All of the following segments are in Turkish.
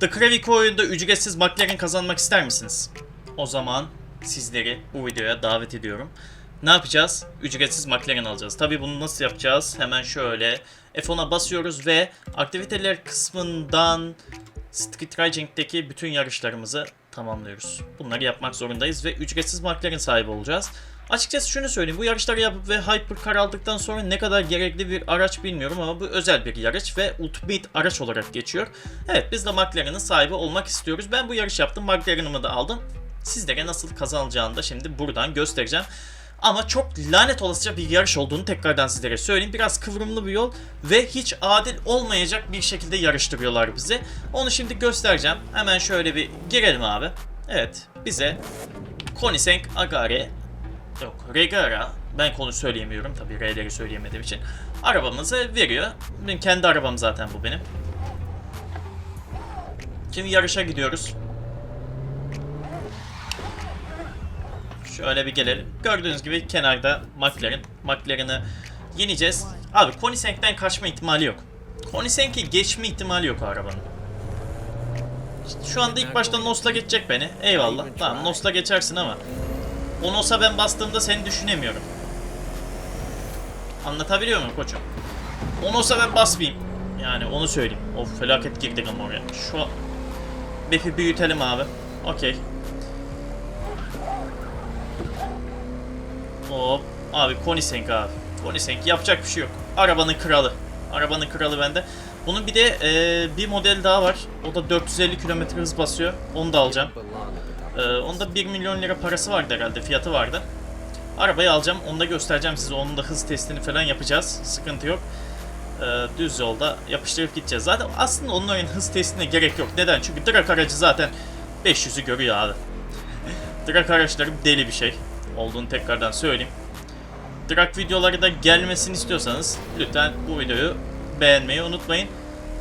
The Kravico oyunda ücretsiz McLaren kazanmak ister misiniz? O zaman sizleri bu videoya davet ediyorum. Ne yapacağız? Ücretsiz McLaren alacağız. Tabii bunu nasıl yapacağız? Hemen şöyle F10'a basıyoruz ve aktiviteler kısmından Street Racing'deki bütün yarışlarımızı tamamlıyoruz. Bunları yapmak zorundayız ve ücretsiz McLaren sahibi olacağız. Açıkçası şunu söyleyeyim. Bu yarışları yapıp ve Hypercar aldıktan sonra ne kadar gerekli bir araç bilmiyorum ama bu özel bir yarış ve Ultimate araç olarak geçiyor. Evet biz de McLaren'ın sahibi olmak istiyoruz. Ben bu yarış yaptım. McLaren'ımı da aldım. Sizlere nasıl kazanılacağını da şimdi buradan göstereceğim. Ama çok lanet olasıca bir yarış olduğunu tekrardan sizlere söyleyeyim. Biraz kıvrımlı bir yol ve hiç adil olmayacak bir şekilde yarıştırıyorlar bizi. Onu şimdi göstereceğim. Hemen şöyle bir girelim abi. Evet bize Koenigsegg Agare yok Regara ben konu söyleyemiyorum tabii R'leri söyleyemediğim için. Arabamızı veriyor. Benim kendi arabam zaten bu benim. Şimdi yarışa gidiyoruz. Şöyle bir gelelim. Gördüğünüz gibi kenarda McLaren. McLaren'ı yeneceğiz. Abi Koenigsegg'den kaçma ihtimali yok. Koenigsegg'i geçme ihtimali yok arabanın. Şu anda ilk başta Nos'la geçecek beni. Eyvallah. Tamam Nos'la geçersin ama. O Nos'a ben bastığımda seni düşünemiyorum. Anlatabiliyor muyum koçum? O Nos'a ben basmayayım. Yani onu söyleyeyim. Of felaket girdik ama oraya. Şu Map'i büyütelim abi. Okey. Abi Koenigsegg abi. Koenigsegg yapacak bir şey yok. Arabanın kralı. Arabanın kralı bende. Bunun bir de e, bir model daha var. O da 450 km hız basıyor. Onu da alacağım. E, onda 1 milyon lira parası vardı herhalde. Fiyatı vardı. Arabayı alacağım. Onu da göstereceğim size. Onun da hız testini falan yapacağız. Sıkıntı yok. E, düz yolda yapıştırıp gideceğiz. Zaten aslında oyun hız testine gerek yok. Neden? Çünkü drag aracı zaten 500'ü görüyor abi. drag araçları deli bir şey olduğunu tekrardan söyleyeyim. Drag videoları da gelmesini istiyorsanız lütfen bu videoyu beğenmeyi unutmayın.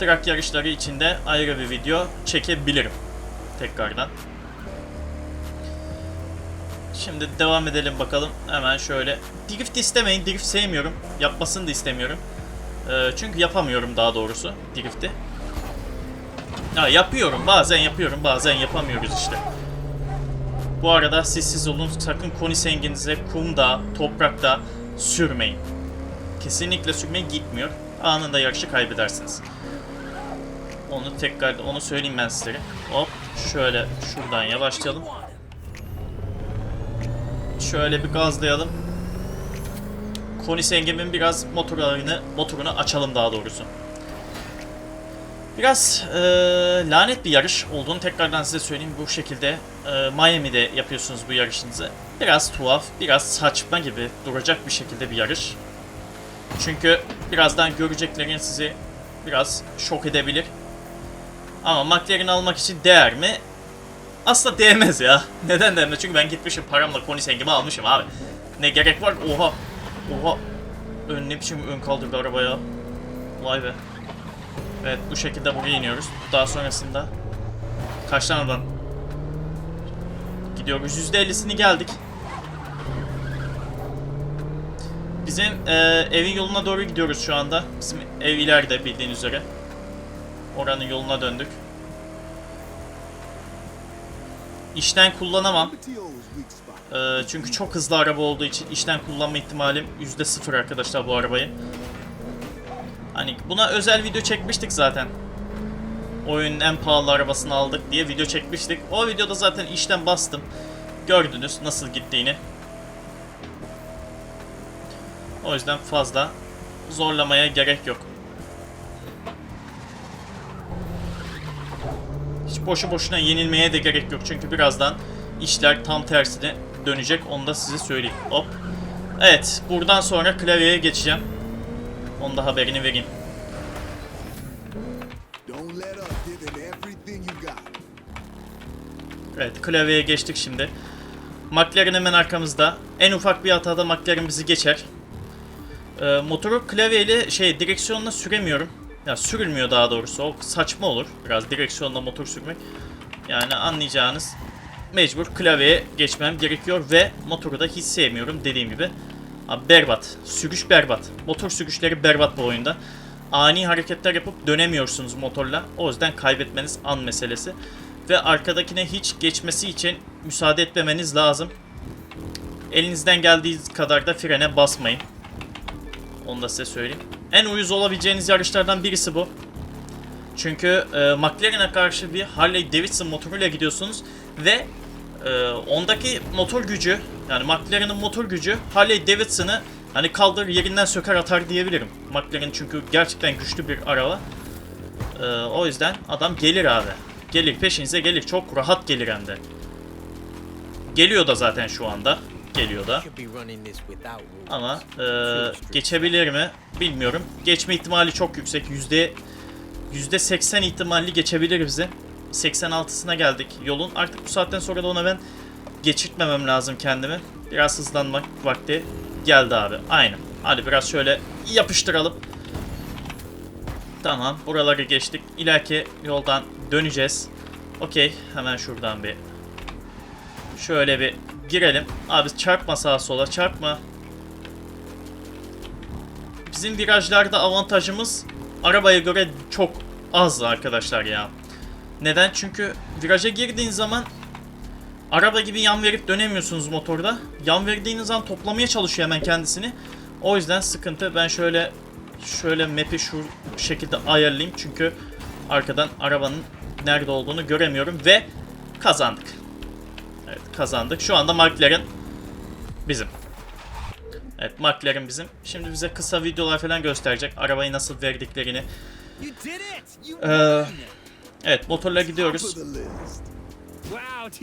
Drag yarışları için de ayrı bir video çekebilirim. Tekrardan. Şimdi devam edelim bakalım. Hemen şöyle. Drift istemeyin. Drift sevmiyorum. Yapmasını da istemiyorum. Ee, çünkü yapamıyorum daha doğrusu drift'i. Ya yapıyorum. Bazen yapıyorum. Bazen yapamıyoruz işte. Bu arada sessiz olun. Sakın Koenigsegg'inize kumda, toprakta sürmeyin. Kesinlikle sürmeyin gitmiyor. Anında yarışı kaybedersiniz. Onu tekrar onu söyleyeyim ben sizlere. Hop şöyle şuradan yavaşlayalım. Şöyle bir gazlayalım. Koenigsegg'imin biraz motorlarını, motorunu açalım daha doğrusu. Biraz e, lanet bir yarış olduğunu tekrardan size söyleyeyim. Bu şekilde e, Miami'de yapıyorsunuz bu yarışınızı. Biraz tuhaf, biraz saçma gibi duracak bir şekilde bir yarış. Çünkü birazdan göreceklerin sizi biraz şok edebilir. Ama McLaren almak için değer mi? Aslında değmez ya. Neden değmez? Çünkü ben gitmişim paramla Koenigsegg'imi almışım abi. Ne gerek var? Oha. Oha. Ön ne biçim ön kaldırdı arabaya. Vay be. Evet bu şekilde buraya iniyoruz. Daha sonrasında kaç tane adam gidiyoruz. %50'sini geldik. Bizim e, evin yoluna doğru gidiyoruz şu anda. Bizim ev ileride bildiğiniz üzere. Oranın yoluna döndük. İşten kullanamam. E, çünkü çok hızlı araba olduğu için işten kullanma ihtimalim %0 arkadaşlar bu arabayı. Hani buna özel video çekmiştik zaten. Oyunun en pahalı arabasını aldık diye video çekmiştik. O videoda zaten işten bastım. Gördünüz nasıl gittiğini. O yüzden fazla zorlamaya gerek yok. Hiç boşu boşuna yenilmeye de gerek yok. Çünkü birazdan işler tam tersine dönecek. Onu da size söyleyeyim. Hop. Evet. Buradan sonra klavyeye geçeceğim. Onun da haberini vereyim. Evet klavyeye geçtik şimdi. McLaren hemen arkamızda. En ufak bir hatada McLaren bizi geçer. Ee, motoru klavyeyle şey direksiyonla süremiyorum. Ya sürülmüyor daha doğrusu. O saçma olur. Biraz direksiyonla motor sürmek. Yani anlayacağınız mecbur klavyeye geçmem gerekiyor ve motoru da hiç sevmiyorum dediğim gibi. Abi berbat. Sürüş berbat. Motor sürüşleri berbat bu oyunda. ani hareketler yapıp dönemiyorsunuz motorla. O yüzden kaybetmeniz an meselesi. Ve arkadakine hiç geçmesi için müsaade etmemeniz lazım. Elinizden geldiği kadar da frene basmayın. Onu da size söyleyeyim. En uyuz olabileceğiniz yarışlardan birisi bu. Çünkü e, McLaren'e karşı bir Harley Davidson motoruyla gidiyorsunuz ve e, ondaki motor gücü yani McLaren'ın motor gücü Harley Davidson'ı hani kaldır yerinden söker atar diyebilirim. McLaren çünkü gerçekten güçlü bir araba. E, o yüzden adam gelir abi. Gelir peşinize gelir. Çok rahat gelir hem de. Geliyor da zaten şu anda. Geliyor da. Ama e, geçebilir mi bilmiyorum. Geçme ihtimali çok yüksek. Yüzde yüzde 80 ihtimalli geçebilir bizi. 86'sına geldik yolun. Artık bu saatten sonra da ona ben geçirtmemem lazım kendimi. Biraz hızlanmak vakti geldi abi. Aynen. Hadi biraz şöyle yapıştıralım. Tamam. Buraları geçtik. İleriki yoldan döneceğiz. Okey. Hemen şuradan bir şöyle bir girelim. Abi çarpma sağa sola. Çarpma. Bizim virajlarda avantajımız arabaya göre çok az arkadaşlar ya. Neden? Çünkü viraja girdiğin zaman araba gibi yan verip dönemiyorsunuz motorda. Yan verdiğiniz zaman toplamaya çalışıyor hemen kendisini. O yüzden sıkıntı. Ben şöyle şöyle map'i şu şekilde ayarlayayım çünkü arkadan arabanın nerede olduğunu göremiyorum ve kazandık. Evet kazandık. Şu anda McLaren bizim. Evet McLaren bizim. Şimdi bize kısa videolar falan gösterecek. Arabayı nasıl verdiklerini. Ee, evet motorla gidiyoruz.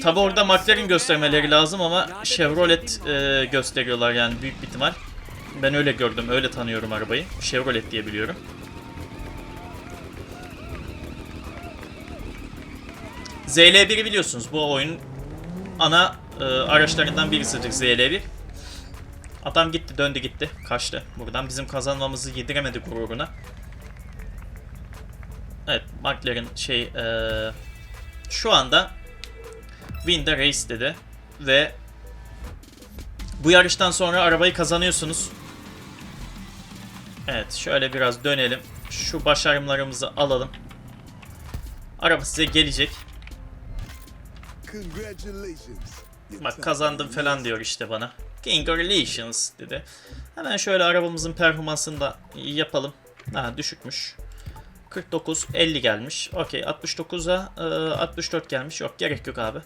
Tabi orada McLaren göstermeleri lazım ama Chevrolet e, gösteriyorlar yani büyük bir ihtimal. Ben öyle gördüm, öyle tanıyorum arabayı. Chevrolet diye biliyorum. ZL1'i biliyorsunuz bu oyunun ana e, araçlarından birisidir ZL1. Adam gitti, döndü gitti, kaçtı buradan. Bizim kazanmamızı yediremedi gururuna. Evet, McLaren şey e, şu anda Win the race dedi. Ve bu yarıştan sonra arabayı kazanıyorsunuz. Evet şöyle biraz dönelim. Şu başarımlarımızı alalım. Araba size gelecek. Bak kazandım falan diyor işte bana. Congratulations dedi. Hemen şöyle arabamızın performansını da yapalım. Ha düşükmüş. 49 50 gelmiş. Okey 69'a e, 64 gelmiş. Yok gerek yok abi.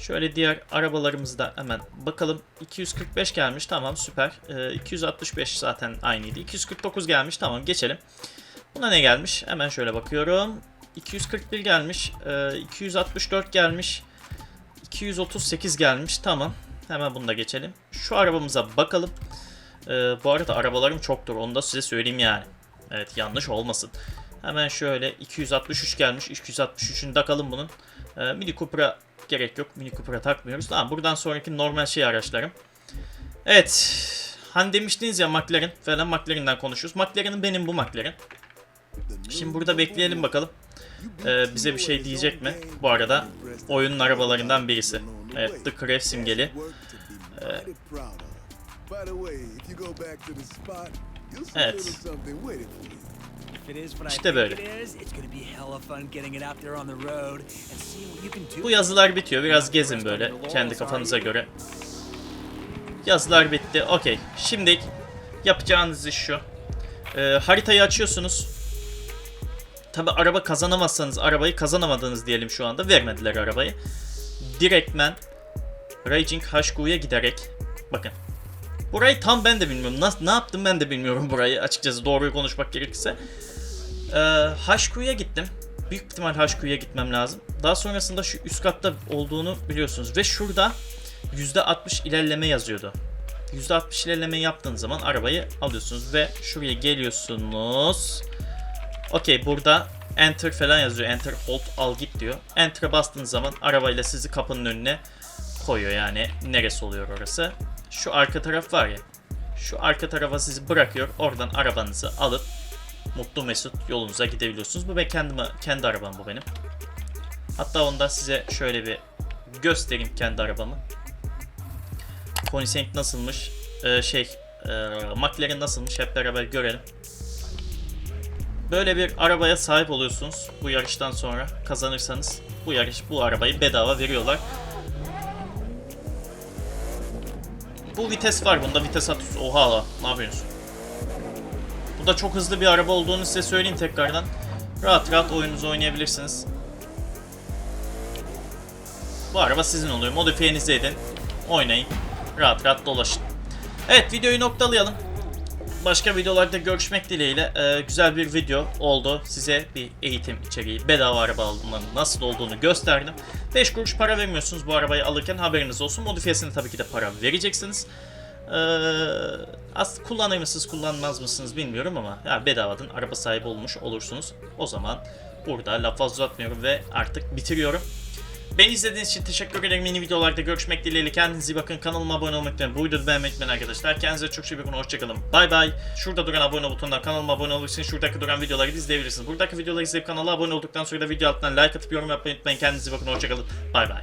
Şöyle diğer arabalarımızı da hemen bakalım. 245 gelmiş. Tamam süper. E, 265 zaten aynıydı. 249 gelmiş. Tamam geçelim. Buna ne gelmiş? Hemen şöyle bakıyorum. 241 gelmiş. E, 264 gelmiş. 238 gelmiş. Tamam. Hemen bunu da geçelim. Şu arabamıza bakalım. Ee, bu arada arabalarım çoktur. Onu da size söyleyeyim yani. Evet yanlış olmasın. Hemen şöyle 263 gelmiş. 263'ünü takalım bunun. Ee, Mini Cooper'a gerek yok. Mini Cooper'a takmıyoruz. Tamam buradan sonraki normal şey araçlarım. Evet. Hani demiştiniz ya McLaren falan McLaren'den konuşuyoruz. McLaren'ın benim bu McLaren. Şimdi burada bekleyelim bakalım. Ee, bize bir şey diyecek mi? Bu arada oyunun arabalarından birisi. Evet, The Crave simgeli. Ee, Evet. İşte böyle. Bu yazılar bitiyor. Biraz gezin böyle kendi kafanıza göre. Yazılar bitti. Okey. Şimdi yapacağınız iş şu. Ee, haritayı açıyorsunuz. Tabi araba kazanamazsanız arabayı kazanamadınız diyelim şu anda. Vermediler arabayı. Direktmen Raging HQ'ya giderek bakın. Burayı tam ben de bilmiyorum. Nasıl, ne yaptım ben de bilmiyorum burayı. Açıkçası doğruyu konuşmak gerekirse. Ee, HQ'ya gittim. Büyük ihtimal HQ'ya gitmem lazım. Daha sonrasında şu üst katta olduğunu biliyorsunuz. Ve şurada %60 ilerleme yazıyordu. %60 ilerleme yaptığınız zaman arabayı alıyorsunuz ve şuraya geliyorsunuz. Okey burada enter falan yazıyor. Enter hold al git diyor. Enter'a bastığınız zaman arabayla sizi kapının önüne koyuyor. Yani neresi oluyor orası. Şu arka taraf var ya. Şu arka tarafa sizi bırakıyor. Oradan arabanızı alıp mutlu mesut yolunuza gidebiliyorsunuz. Bu ben kendime, kendi arabam bu benim. Hatta onu da size şöyle bir göstereyim kendi arabamı. Koenigsegg nasılmış? Ee, şey, e, McLaren nasılmış? Hep beraber görelim. Böyle bir arabaya sahip oluyorsunuz bu yarıştan sonra kazanırsanız. Bu yarış bu arabayı bedava veriyorlar. Bu vites var bunda vites atıyorsun. Oha la ne yapıyorsun? Bu da çok hızlı bir araba olduğunu size söyleyeyim tekrardan. Rahat rahat oyununuzu oynayabilirsiniz. Bu araba sizin oluyor. Modifiyenizi edin. Oynayın. Rahat rahat dolaşın. Evet videoyu noktalayalım. Başka videolarda görüşmek dileğiyle Ee, güzel bir video oldu. Size bir eğitim içeriği, bedava araba almanın nasıl olduğunu gösterdim. 5 kuruş para vermiyorsunuz bu arabayı alırken haberiniz olsun. Modifiyesine tabii ki de para vereceksiniz. Ee, az kullanır mısınız, kullanmaz mısınız bilmiyorum ama ya bedavadan araba sahibi olmuş olursunuz. O zaman burada laf fazla uzatmıyorum ve artık bitiriyorum. Beni izlediğiniz için teşekkür ederim. Yeni videolarda görüşmek dileğiyle. Kendinize iyi bakın. Kanalıma abone olmayı unutmayın. Bu videoyu beğenmeyi unutmayın arkadaşlar. Kendinize çok iyi bakın. Hoşçakalın. Bay bay. Şurada duran abone butonundan kanalıma abone olabilirsiniz. Şuradaki duran videoları izleyebilirsiniz. Buradaki videoları izleyip kanala abone olduktan sonra da video altından like atıp yorum yapmayı unutmayın. Kendinize iyi bakın. Hoşçakalın. Bay bay.